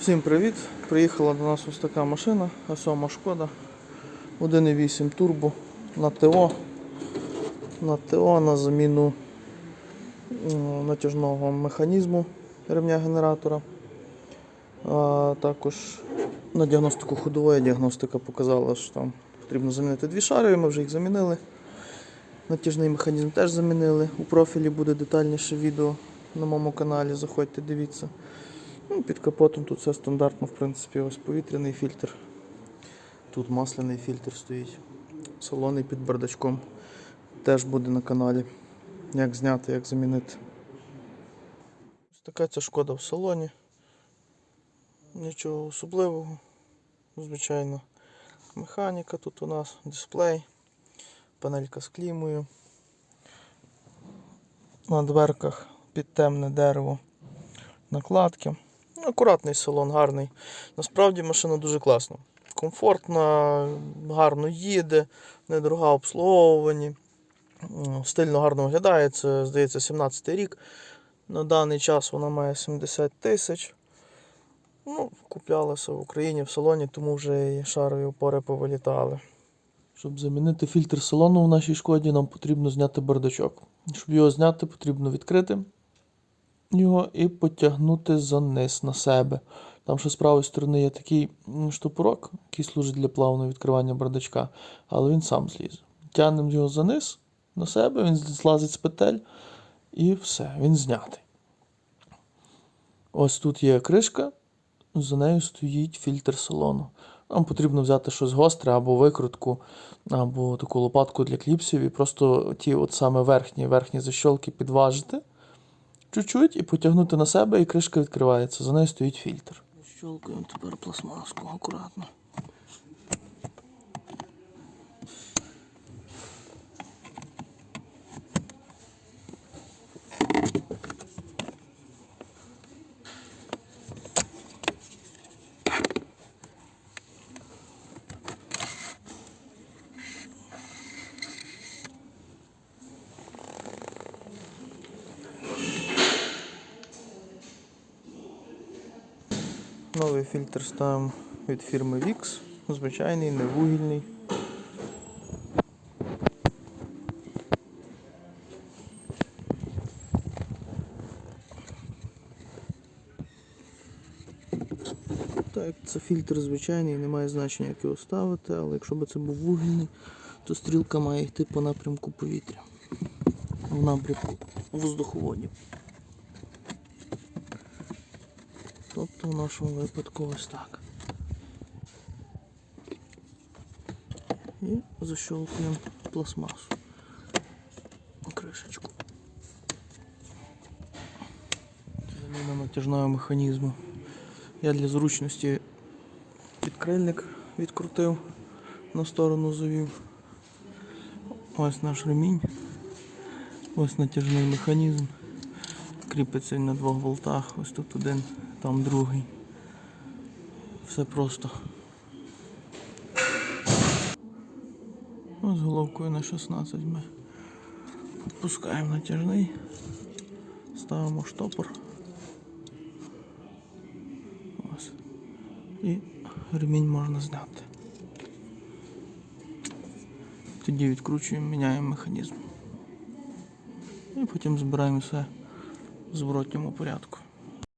Всім привіт! Приїхала до нас ось така машина, А7 Шкода 1.8 турбо на ТО. На ТО на заміну натяжного механізму ремня генератора. А також на діагностику ходової діагностика показала, що там потрібно замінити дві шари, ми вже їх замінили. Натяжний механізм теж замінили. У профілі буде детальніше відео на моєму каналі. Заходьте, дивіться. Ну, під капотом тут все стандартно, в принципі, ось повітряний фільтр. Тут масляний фільтр стоїть. Салонний під бардачком. Теж буде на каналі. Як зняти, як замінити. Ось така ця шкода в салоні. Нічого особливого. Звичайно. Механіка тут у нас, дисплей, панелька з клімою. На дверках під темне дерево накладки. Акуратний салон, гарний. Насправді машина дуже класна. Комфортна, гарно їде, недорога обслуговувані. Стильно гарно виглядає. Це, здається, 17 рік. На даний час вона має 70 тисяч. Ну, куплялася в Україні в салоні, тому вже і шарові опори повилітали. Щоб замінити фільтр салону в нашій шкоді, нам потрібно зняти бардачок. Щоб його зняти, потрібно відкрити його і потягнути за низ на себе. Там ще з правої сторони є такий м, штопорок, який служить для плавного відкривання бардачка, але він сам злізе. Тягнемо його за низ на себе, він злазить з петель і все, він знятий. Ось тут є кришка, за нею стоїть фільтр салону. Нам потрібно взяти щось гостре або викрутку, або таку лопатку для кліпсів, і просто ті от саме верхні, верхні защолки підважити чуть-чуть і потягнути на себе, і кришка відкривається. За нею стоїть фільтр. Щолкуємо тепер пластмаску акуратно. Новий фільтр ставимо від фірми VIX. Звичайний, не вугільний. Так, це фільтр звичайний, немає значення, як його ставити, але якщо б це був вугільний, то стрілка має йти по напрямку повітря. В напрямку воздуховодів. Тобто в нашому випадку ось так. І защелкуємо пластмасу. Кришечку. Заміна натяжного механізму. Я для зручності підкрильник відкрутив, на сторону завів. Ось наш ремінь. Ось натяжний механізм. Кріпиться на двох болтах. Ось тут один, там другий. Все просто. Ось головкою на 16 ми підпускаємо натяжний, ставимо штопор. Ось. І ремінь можна зняти. Тоді відкручуємо, міняємо механізм. І потім збираємо все зворотньому порядку.